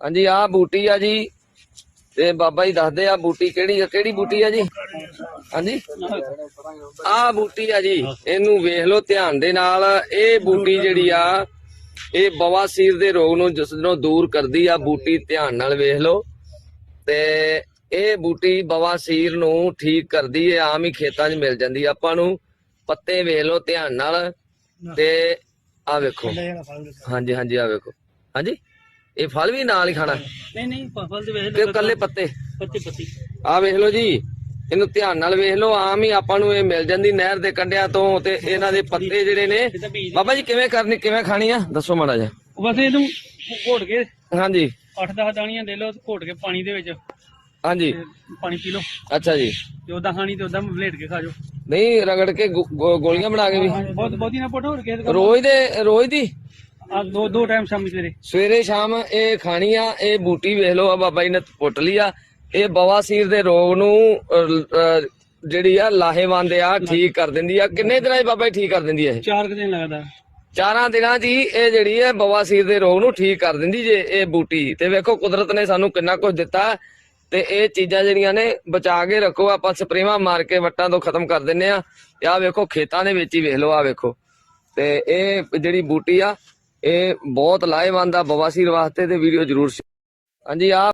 ਹਾਂਜੀ, ਆਹ ਬੂਟੀ ਆ ਜੀ। ਤੇ ਬਾਬਾ ਜੀ ਦੱਸਦੇ ਆ ਬੂਟੀ ਕਿਹੜੀ ਆ, ਕਿਹੜੀ ਬੂਟੀ ਆ ਜੀ? ਹਾਂਜੀ। ਆਹ ਬੂਟੀ ਆ ਜੀ, ਇਹਨੂੰ ਵੇਖ ਲਓ ਧਿਆਨ ਦੇ ਨਾਲ। ਇਹ ਬੂਟੀ ਜਿਹੜੀ ਆ, ਇਹ ਬਵਾਸੀਰ ਦੇ ਰੋਗ ਨੂੰ ਜਿਸ ਨੂੰ ਦੂਰ ਕਰਦੀ ਆ, ਬੂਟੀ ਧਿਆਨ ਨਾਲ ਵੇਖ ਲਓ। ਤੇ ਇਹ ਬੂਟੀ ਬਵਾਸੀਰ ਨੂੰ ਠੀਕ ਕਰਦੀ ਹੈ ਆਮ ਹੀ ਖੇਤਾਂ 'ਚ ਮਿਲ ਜਾਂਦੀ ਆਪਾਂ ਨੂੰ ਪੱਤੇ ਵੇਖ ਲਓ ਧਿਆਨ ਨਾਲ। ਤੇ ਆ ਵੇਖੋ। ਹਾਂਜੀ ਹਾਂਜੀ ਆ ਵੇਖੋ। ਹਾਂਜੀ। ਇਹ ਫਲ ਵੀ ਨਾਲ ਹੀ ਖਾਣਾ। ਨਹੀਂ ਨਹੀਂ ਫਲ ਦੇ ਵੇਖ ਕਿ ਕੱਲੇ ਪੱਤੇ। ਪੱਤੀ ਪੱਤੀ। ਆ ਵੇਖ ਲਓ ਜੀ ਇਹਨੂੰ ਧਿਆਨ ਨਾਲ ਵੇਖ ਲਓ ਆਮ ਹੀ ਆਪਾਂ ਨੂੰ ਇਹ ਮਿਲ ਜਾਂਦੀ ਨਹਿਰ ਦੇ ਕੰਢਿਆਂ ਤੋਂ ਤੇ ਇਹਨਾਂ ਦੇ ਪੱਤੇ ਜਿਹੜੇ ਨੇ। ਇਹਦਾ ਬੀਜ। ਬਾਬਾ ਜੀ ਕਿਵੇਂ ਕਰਨੀ ਕਿਵੇਂ ਖਾਣੀ ਆ? ਦੱਸੋ ਮਾੜਾ ਜਿਹਾ। ਬਸ ਇਹਨੂੰ ਘੋਟ ਕੇ ਹਾਂਜੀ। 8-10 ਦਾਣੀਆਂ ਲੈ ਲਓ ਘੋਟ ਕੇ ਪਾਣੀ ਦੇ ਵਿੱਚ। ਹਾਂਜੀ। ਤੇ ਪਾਣੀ ਪੀ ਲਓ। ਅੱਛਾ ਜੀ। ਤੇ ਉਦਾਂ ਖਾਣੀ ਤੇ ਉਦਾਂ ਵਲੇਟ ਕੇ ਖਾ ਜਾਓ। ਨਹੀਂ ਰਗੜ ਕੇ ਗੋ- ਗੋ- ਗੋਲੀਆਂ ਬਣਾ ਕੇ ਵੀ। ਬਹੁਤ ਬਹੁਤੀ ਨਾ ਪੋਟੋ ਹੋਰ ਕੇ ਰੋਜ਼ ਦੇ ਰੋਜ਼ ਦੀ? ਆ ਦੋ ਦੋ ਟਾਈਮ ਸ਼ਾਮੀ ਸਵੇਰੇ। ਸਵੇਰੇ ਸ਼ਾਮ ਇਹ ਖਾਣੀ ਆ ਇਹ ਬੂਟੀ ਵੇਖ ਲਓ ਆ ਬਾਬਾ ਜੀ ਨੇ ਪੁੱਟ ਲਈ ਆ। ਇਹ ਬਵਾਸੀਰ ਦੇ ਰੋਗ ਨੂੰ ਅਹ, ਅਹ, ਜਿਹੜੀ ਆ ਲਾਹੇਵੰਦ ਆ ਠੀਕ ਕਰ ਦਿੰਦੀ ਆ। ਕਿੰਨੇ ਦਿਨਾਂ 'ਚ ਬਾਬਾ ਜੀ ਠੀਕ ਕਰ ਦਿੰਦੀ ਆ ਇਹ? ਚਾਰ ਕੁ ਦਿਨ ਲੱਗਦਾ। ਚਾਰਾਂ ਦਿਨਾਂ 'ਚ ਹੀ ਇਹ ਜਿਹੜੀ ਹੈ ਬਵਾਸੀਰ ਦੇ ਰੋਗ ਨੂੰ ਠੀਕ ਕਰ ਦਿੰਦੀ ਜੇ ਇਹ ਬੂਟੀ। ਤੇ ਵੇਖੋ ਕੁਦਰਤ ਨੇ ਸਾਨੂੰ ਕਿੰਨਾ ਕੁਝ ਦਿੱਤਾ। ਤੇ ਇਹ ਚੀਜ਼ਾਂ ਜਿਹੜੀਆਂ ਨੇ ਬਚਾ ਕੇ ਰੱਖੋ ਆਪਾਂ ਸਪਰੇਵਾਂ ਮਾਰ ਕੇ ਵੱਟਾਂ ਤੋਂ ਖਤਮ ਕਰ ਦਿੰਨੇ ਆ। ਤੇ ਆਹ ਵੇਖੋ ਖੇਤਾਂ ਦੇ ਵਿੱਚ ਹੀ ਵੇਖ ਲਓ ਆ ਵੇਖੋ। ਤੇ ਇਹ ਜਿਹੜੀ ਬੂਟੀ ਆ ਇਹ ਬਹੁਤ ਲਾਹੇਵੰਦ ਆ ਬਵਾਸੀਰ ਵਾਸਤੇ ਤੇ ਵੀਡੀਓ ਜ਼ਰੂਰ ਹਾਂਜੀ ਆ